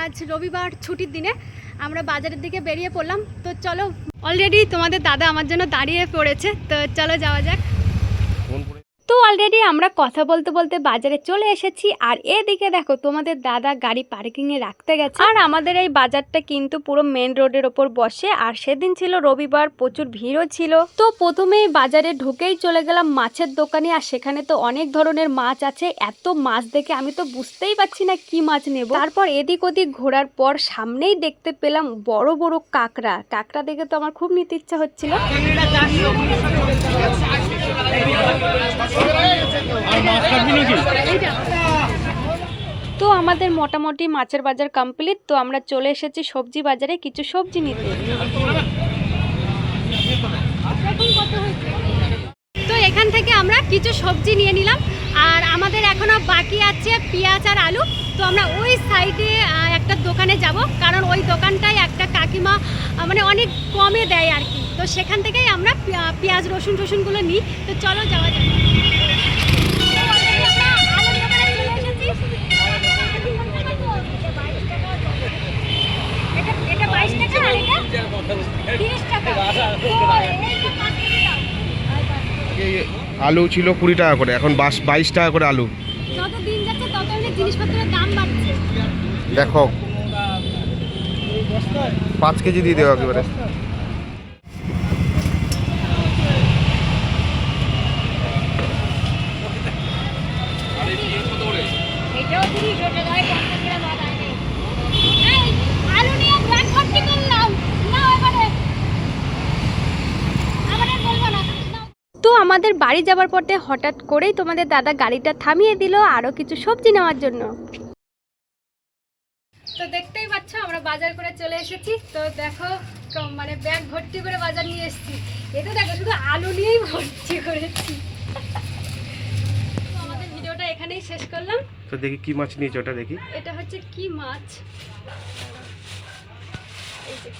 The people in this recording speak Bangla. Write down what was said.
আজ রবিবার ছুটির দিনে আমরা বাজারের দিকে বেরিয়ে পড়লাম। তো চলো অলরেডি তোমাদের দাদা আমার জন্য দাঁড়িয়ে পড়েছে। তো চলো যাওয়া যাক। অলরেডি আমরা কথা বলতে বলতে বাজারে চলে এসেছি। আর এদিকে দেখো, তোমাদের দাদা গাড়ি পার্কিংয়ে রাখতে গেছে। আর আমাদের এই বাজারটা কিন্তু পুরো মেন রোডের ওপর বসে। আর সেদিন ছিল রবিবার, প্রচুর ভিড়ও ছিল। তো প্রথমেই বাজারে ঢুকেই চলে গেলাম মাছের দোকানে। আর সেখানে তো অনেক ধরনের মাছ আছে। এত মাছ দেখে আমি তো বুঝতেই পারছি না কি মাছ নেব। তারপর এদিক ওদিক ঘোরার পর সামনেই দেখতে পেলাম বড় বড় কাঁকড়া। কাঁকড়া দেখে তো আমার খুব নিতে ইচ্ছা হচ্ছিল। তো আমাদের মোটামুটি মাছের বাজার কমপ্লিট তো আমরা চলে এসেছি সবজি বাজারে কিছু সবজি নিতে। তো এখান থেকে আমরা কিছু সবজি নিয়ে নিলাম, আর আমাদের এখনও বাকি আছে পেঁয়াজ আর আলু। তো আমরা ওই সাইডে একটা দোকানে যাব, কারণ ওই দোকানটায় একটা কাকিমা মানে অনেক কমে দেয় আর কি। তো সেখান থেকেই আমরা পেঁয়াজ রসুন টসুনগুলো নিই। তো চলো যাওয়া যাক আমরা আলুর দোকানে চলে এসেছি। এটা এটা 22 টাকা আর এটা 30 টাকা। তো এইটা পাঁচ কেজি দাও। এই আলু ছিল কুড়ি টাকা করে এখন বাস বাইশ টাকা করে আলু। দেখো পাঁচ কেজি দিয়ে দেওয়া একেবারে। এটাও তিরিশ ওটা নয় পঞ্চাশ গ্রাম আদা নেই এই, আলু নিয়ে ব্যাগ ভর্তি করলাম নাও এবারে আবার আর বলব না নাও। তো আমাদের বাড়ি যাবার পথে হঠাৎ করেই তোমাদের দাদা গাড়িটা থামিয়ে দিল আরও কিছু সবজি নেওয়ার জন্য। তো দেখতেই পাচ্ছ আমরা বাজার করে চলে এসেছি। তো দেখো মানে ব্যাগ ভর্তি করে বাজার নিয়ে এসেছি। এটা দেখো শুধু আলু নিয়েই ভর্তি করেছি। তো আমাদের ভিডিওটা এখানেই শেষ করলাম। তো দেখি কি মাছ নিয়েছে ওটা দেখি। এটা হচ্ছে কি মাছ? এই যে।